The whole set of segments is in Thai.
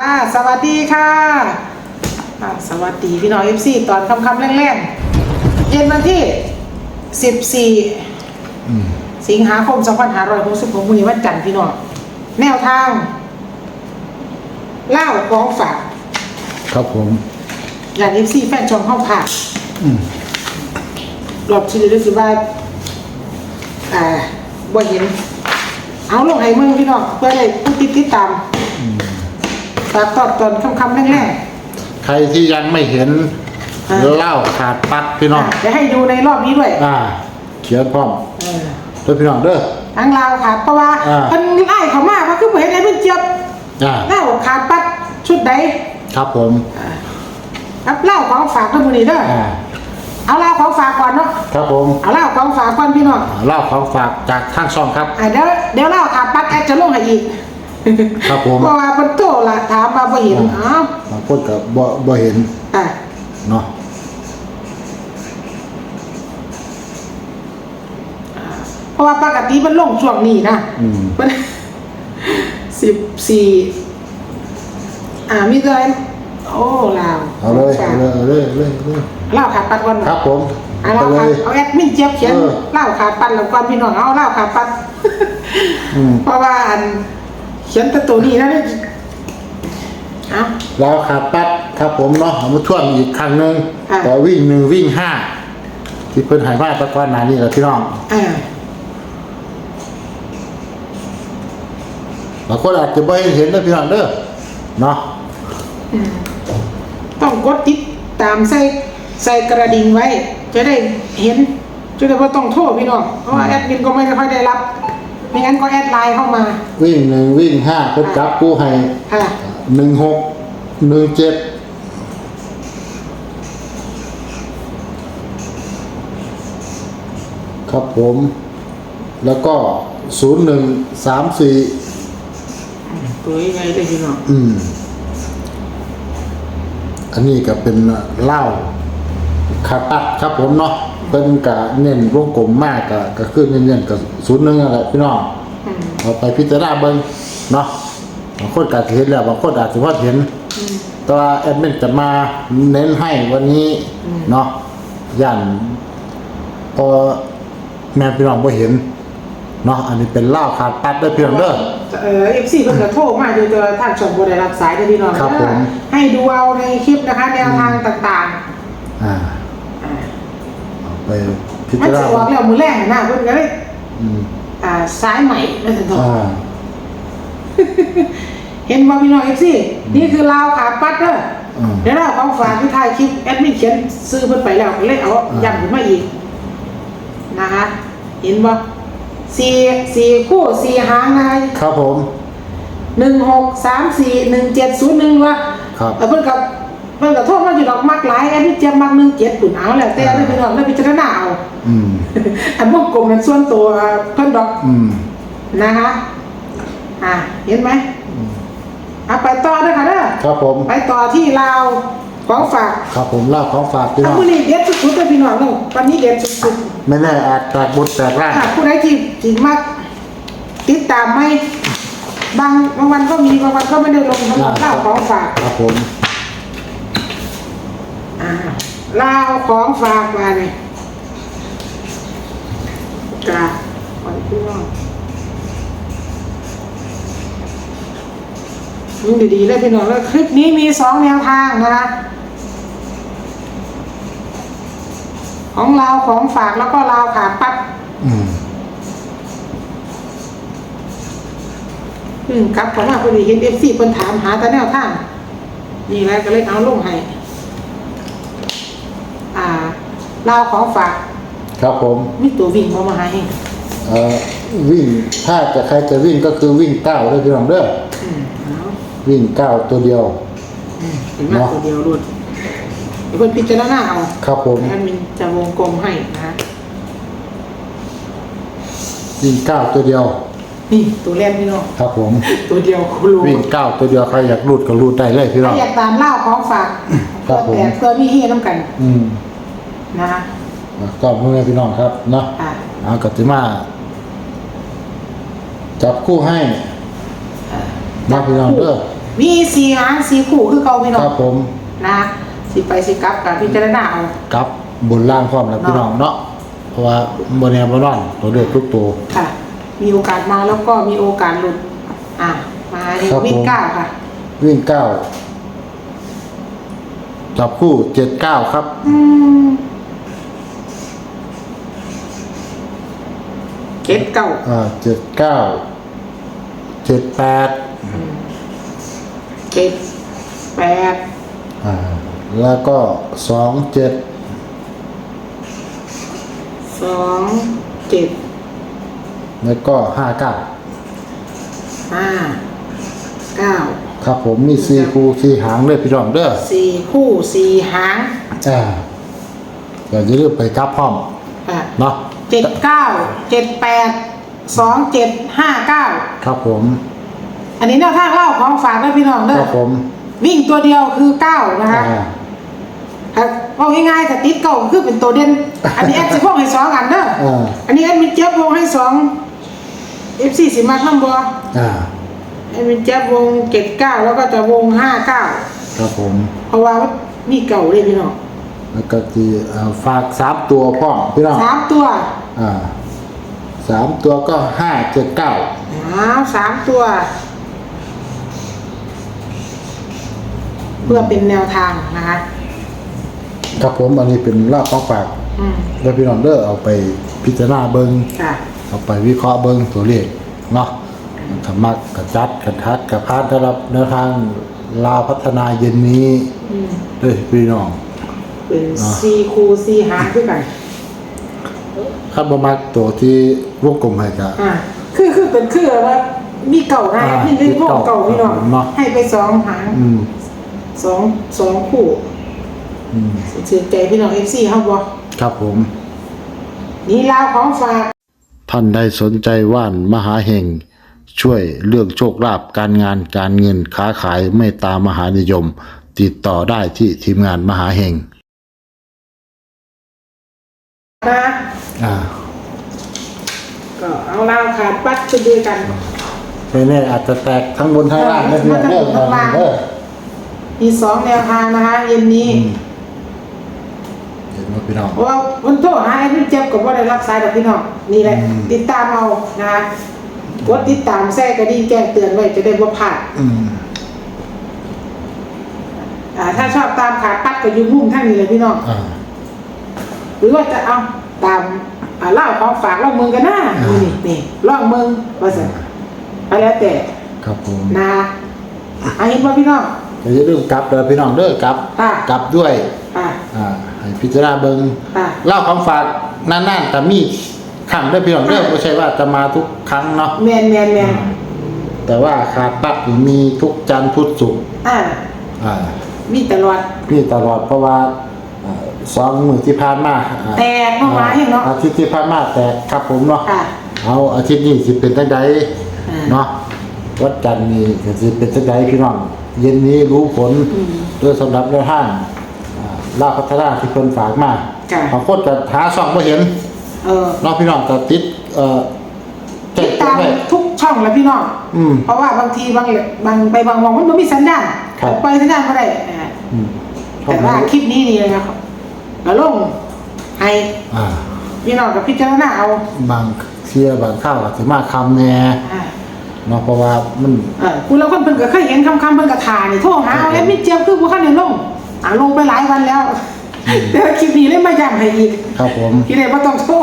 อ่าสวัสดีค่ะอ่าสวัสดีพี่น้องเอฟซีตอนคำคำๆแรงๆเย็นวันที่14สิงหาคม2566วันนี้วันจันทร์พี่น้องแนวทางเล่าของฝากครับผม อย่างเอฟซีแฟนชมห้องผ่าอืมรอบที่เดือนสิบาอ่าบ่เห็น เอาลงให้มึงพี่น้องเพื่อได้ผู้ติดติดตาม ฝากตอบตอนคำคำๆแรงใครที่ยังไม่เห็นอ่าเล่าขาดปัดพี่ๆน้องอะเดี๋ยวให้ดูในรอบนี้ด้วยอ่า เขียนพร้อมเออเด้อพี่น้องเด้อ ทั้งลาวขาดเพราะว่าอ่า เพิ่นไล่เขามาว่าคือบ่เห็นไอ้เพิ่นเจี๊ยบอ่า เล่าขาดปัดชุดใดครับผมรับเล่าของฝากเพิ่นมื้อนี้เด้ออ่า เอาเล่าของฝากก่อนเนาะครับผมเอาเล่าของฝากก่อนพี่น้องเล่าของฝากจากทางช่องครับ อ่าเดี๋ยวเดี๋ยวเล่าขาดปัดแอดจะลงให้อีกครับผม เพราะว่าเพิ่นโต ล่ะถามมาบ่เห็นอ้าวบางคนก็บ่บ่เห็นอะเนาะเพราะว่าปกติมันลงช่วงนี้นะอืมมันสิบสี่อ่ามีอะไรโอ้ลาวเอาเลยเอาเลยเอาเลยเอาเลยเอาเลยเล่าขาดปัดก่อนครับผมอ่าไปเล่าเลขาดยเอาแอดมินเจี๊ยบเขียนเออเล่าขาดปัดแล้วก่อนพี่น้องเอาเล่าขาดปัดอืมเพราะว่าอันเขียนแตะตัวนี้นะ เนี่ยเอาเราขาดปัดครับผมเนาะเอามาท่วมอีกครั้งหนึงอ่าต่อวิ่งหนึ่งวิ่งห้าที่เพิ่นใหายมาตะกอนหนานี่แหละพี่น้องอ่าบางคนอาจจะไม่เห็นนะพี่น้องเด้อเนาะต้องกดติดตามใส่ใส่กระดิ่งไว้ จะได้เห็น จะได้ว่าต้องโทษพี่น้อง เพราะว่าแอดมินก็ไม่ได้ค่อยได้รับ ไม่งั้นก็แอดไลน์เข้ามาวิ่งหนึ่งวิ่งห้าเพิ่นจับกู้ให้ ค่ะ หนึ่งหกหนึ่งเจ็ดครับผม แล้วก็ศูนย์หนึ่งสามสี่ตัวยังไงได้พี่น้องอืม อันนี้ก็เป็นเหล้าขาตัดครับผมเนาะเป็นกะเน้นวงกลมมากกะก็คือเน้นๆกับศูนย์หนึ่งอะไรพี่น้องอืมเอาไปพิจารณาเบิ่งเนาะ บางคนก็อาจจะเห็นแล้วบางคนอาจจะว่าเห็น แต่ว่าแอดมินจะมาเน้นให้วันนี้เนาะย่านพอแม่พี่น้องบ่เห็นเนาะอันนี้เป็นเหล้าขาดปัดเด้อพี่น้องเด้อ เออเอฟซีเพิ่งจะโทรมาโดยตัวท่านชมบได้รับสายได้อพี่น้องครับเด้อผม ให้ดูเอาในคลิปนะคะแนวทางต่างอ่าๆอ่าเอาไปพิมันจารจะณาออกแล้วมือแรกนะเพิ่นก็เลยอืมอ่าสายใหม่นั่นเถอ่าอะ เห็นบ่พี่น้องเอฟซีนี่คือลาวขาปัดเด้ออืมเดี๋ยวเราของฝากที่ถ่ายคลิปแอดมินเขียนซื้อเพิ่นไปแล้วก็เลยเอาย้ำขึ้นมาอีกนะคะเห็นบ่สี่สี่คู่สี่หางนะคะครับผมหนึ่งหกสามสี่หนึ่งเจ็ดศูนย์หนึ่งวะครับเออเพิ่นกับเพิ่นกับโทษมาอยู่ดอกมักหลายอันนี้เจ็บมักหนึ่งเจ็ดปุ่นเอาแล้วแต่ได้พี่น้องได้พิจารณาเอาอืมอันวงกลมนั้นส่วนตัวเพิ่นดอกอืมนะคะอ่าเห็นไหม เอาไปต่อเด้อค่ะเด้อครับผม ไปต่อที่ลาวของฝากครับผมเหล้าของฝากพี่อัน้นอง มื้อนี้เด็ดสุดๆเลยพี่น้องเนาะวันนี้เด็ดสุดไม่แน่อาจแตกบุญแตกร่างๆถ้าผู้ใดที่ที่มักติดตามไหมบางบางวันก็มีบางวันก็ไม่ได้ลงสำหรับลาวของฝาก ครับผม อ่าลาวของฝากมาเลยกราบขอนพี่น้อง มึงดีๆเลยพี่น้องแล้วคลิปนี้มีสองแนวทางนะคะของลาวของฝากแล้วก็ลาวขาดปั๊บอืมอืมครับผมว่าพอดีเห็นเอฟซีเพิ่นถามหาแต่แนวทางนี่แหละก็เลยเอาลงให้อ่าลาวของฝากครับผมมีตัววิ่งมามาให้เอ่อวิ่งถ้าจะใครจะวิ่งก็คือวิ่งเก้าเด้อพี่น้องเด้ออืมเอา วิ่งเก้าตัวเดียวอืมถึงมากตัวเดียวรุดเดี๋ยวเพิ่นพิจารณาเอาครับผมแอดมินจะวงกลมให้นะวิ่งเก้าตัวเดียว นี่ตัวแรกพี่น้องครับผม ตัวเดียวคุณลุงวิ่งเก้าตัวเดียวใครอยากรูดก็รูดได้เลยพี่น้ถ้าอง อยากตามเล่าวของฝากครับผม แต่เพื่อมีเฮน้ำกันอืมนะคะก็เมื่อพี่น้องครับเนาะอ่าเอากติมา จับคู่ให้มาพี่น้องเด้อใมีสี่หางสี่คู่คือเก่าพี่น้คองรับผมนะสิไปสิกลับกับพิจารณาเอากับบนล่างพร้อมแล้วพี่น้องเนาะเพราะว่าบนแนวบนนอนตัวเลือกทุกตัว ค่ะ มีโอกาสมาแล้วก็มีโอกาสหลุด อะ มาในครับผม วิ่งเก้าค่ะ วิ่งเก้าจับคู่เจ็ดเก้าครับอืมเจ็ดเก้าอ่าเจ็ดเก้าเจ็ดแปด เจ็ดแปดอ่าแล้วก็สองเจ็ดสองเจ็ดแล้วก็ห้าเก้าห้าเก้าครับผมมีสี่คู่สี่หางเลยพี่น้องเด้อสี่คู่สี่หางอ่าอย่าลืมไปกลับพร้อมอะเนาะเจ็ดเก้าเจ็ดแปดสองเจ็ดห้าเก้าครับผม อันนี้แนวทางเล่าของฝากด้วยพี่น้องเด้คอรับผมวิ่งตัวเดียวคือเก้านะคะอ่า ครับเอาง่ายๆแต่ติดเก่าคือเป็นตัวเด่น อันนี้แอดจะพวกให้สองอันเด้ออ่าอันนี้แอดมินเจ็บวงให้สองเอฟซีสิมักน้ำบัวอ่าแอดมินเจ็บวงเจ็ดเก้าแล้วก็จะวงห้าเก้าครับผมเพราะว่ามีเก่าเลยพี่น้องแล้วก็ที่อ่าฝากสามตัวพ่อพี่น้องสามตัวอ่าสามตัวก็ห้าเจ็ดเก้าอ้าวสามตัว เพื่อเป็นแนวทางนะคะครับผมอันนี้เป็นลาบของฝากอืมแล้วพี่น้องเด้อเอาไปพิจารณาเบิงค่ะ เอาไปวิเคราะห์เบิงตัวเลขเนาะธรรมะกระจัดกระทัดกระพานสำหรับแนวทางลาวพัฒนาเย็นนี้อืม เด้อพี่น้อง เป็นอ่า ซีคูซีหางด้วยกันข้าบมักตัวที่วงกลมให้กะ อ่าคือคือเป็นคือว่ามีเก่าไงอ่านี่เป็นพวกเก่าพี่น้องเนาะให้ไปสองหางอืม สองสองคู่อืมเสียใจพี่น้องเอฟซีครับบ่ครับผม นี่ลาวของฝากท่านได้สนใจว่านมหาเห่ง ช่วยเรื่องโชคลาภการงานการเงินค้าขายไม่ตามมหานิยม ติดต่อได้ที่ทีมงานมหาเห่งนะอ่าก็เอาลาวขาดปัดไปด้วยกันไม่แน่อาจจะแตกทั้งบนทั้งล่างนะพี่น้องเด้อทั้งบนทั้งล่างเด้อ มีสองแนวทางนะคะเย็นนี้อืมเห็นไหมพี่น้อง เพราะว่าวันโทษหาไอ้พี่เจ็บกับว่าได้รับสายดอกพี่น้องนี่แหละ อืม ติดตามเอานะคะกดติดตามแทรกกระดิ่งแจ้งเตือนไว้จะได้บ่พลาดอืมอ่าถ้าชอบตามขาปัดก็อยุ่มุ่งท่านนี้เลยพี่น้อง อ่า หรือว่าจะเอาตามอ่าเล่าของฝากเล่าเมืองกันหน้าอ่านี่ นี่นี่ล่องเมืองว่าสิไปแล้วแต่ครับผมนะอาเห็นว่าพี่น้อง อย่าลืมกลับเด้อพี่น้องเด้อกลับค่ะ กลับด้วยอ่าอ่าให้พิจารณาเบิงค่ะ เล่าของฝากนานๆแต่มีครั้งเด้อพี่น้องเด้ออ่าไม่ใช่ว่าจะมาทุกครั้งเนาะแมนแมนแมนแต่ว่าขาดปักนี่มีทุกจันทร์พุธศุกร์อ่า อ่า มีตลอด พี่ตลอดเพราะว่าอ่าสองมือที่ผ่านมาอ่าแตกเนาะมาให้เนาะอาทิตย์ที่ผ่านมาแตกครับผมเนาะค่ะเอาอาทิตย์นี้สิเป็นจังไดอ่า เนาะวัดจันทร์นี่ก็สิเป็นจังไดพี่น้อง เย็นนี้รู้ผลอืมด้วยสำหรับในห้างอ่าลาภพัฒนาที่เพิ่นฝากมาจ้ะ บางคนก็หาช่องบ่เห็นเออเนาะพี่น้องก็ติดเอ่อแจ้ติงดเตือตานมไว้ทุกช่องแล้วพี่น้องอืมเพราะว่าบางทีบางบางไปบางวงมันไม่มีสัญญาณครับ ไปสัญญาณก็ได้อ่าอืมช่อแต่งว่านี้คลิปนี้นี่นะครับมาลงให้อ่า พี่น้องกับพิจารณาเอาบางเที่ยบางข้าวก็สิมาคำแหน่ อ่า เนาะเพราะว่ามันเออคุณเราคนเพิ่นก็เคยเห็นคำคำๆเพิ่นก็ทานี่โทรหาเอาแอดมิดเจียมคือบ่คันได้ลงอ่าลงไปหลายวันแล้วแต่ว่าคลิปนี้เลยมาย้ำให้อีกครับผมที่ได้บ่ต้องโทร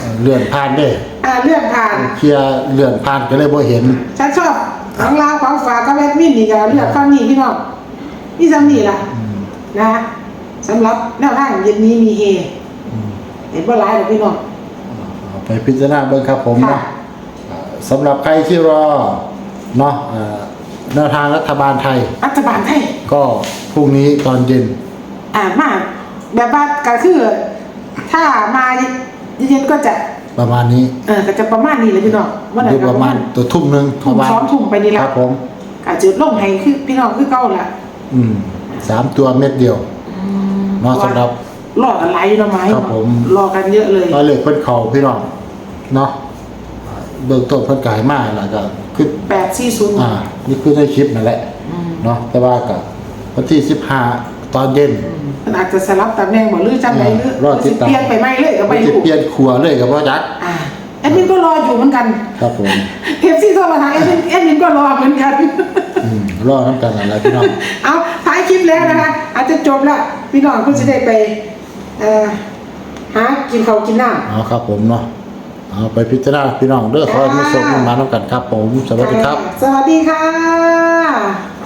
เอ่อเลื่อนผ่านเด้อ่าเรื่องผ่านเคลียร์เลื่อนผ่านก็เลยบ่เห็นฉันชอบของลาวของฝากกับแอดมินนี่ก็เลือกข้างนี้พี่น้องนี่ซ้ำนี่ล่ะ อืมนะสำหรับแนวทางเย็นนี้มีเฮอืมเห็นบ่หลายหรอกพี่น้องเอาไปพิจารณาเบิ่งครับผมค่ะเนาะอ่า สำหรับใครที่รอเนาะเอ่อแนวทางรัฐบาลไทย รัฐบาลไทย ก็พรุ่งนี้ตอนเย็น อ่ามาแบบว่าก็คือ ถ้ามาเย็นๆก็จะ ประมาณนี้เออก็จะประมาณนี้เลยพี่น้องวันหนั้นรือก็ปประระมามาณณตัวทุ่มหนึงทุ่มประาณซ้อมทุ่มไปนี่คละรับผม อาจจะลงให้คือพี่น้องคือเก่าล่ะอืมสามตัวเม็ดเดียวเนาะสำหรับ รอกันหลายอยู่เนาะไม้ครับผม รอกันเยอะเลยรอยเหล็กเป็นเขาพี่น้องเนาะ เบื้องต้นเพิ่นกายมาแล้วก็คือแปดสี่ศูนย์อ่า นี่คือในคลิปนั่นแหละเนาะแต่ว่าก็วันที่15ตอนเย็นมันอาจจะสลับตำแหน่งบ่หรือจังไหนหรือรอติดตามเปลี่ยนไปไหมเลยก็ไม่จะรู้เปลี่ยนครัวเลยกับว่าจักอ่าแอดมินก็รออยู่เหมือนกัน ครับผมเทปซี่โทรมาทางแอดมินแอดมินก็รอเหมือนกันอืมรอน้ำกันอะไรพี่น้องเอาท้ายคลิปแล้วนะคะ อาจจะจบละพี่น้องก็จะได้ไปเอ่อหากินข้าวกินน้ำเอาครับผมเนาะ เอาไปพิจารณาพี่น้องเด้อขอให้มีโชคมีมาน้องกันครับผม สวัสดีครับ สวัสดีค่ะ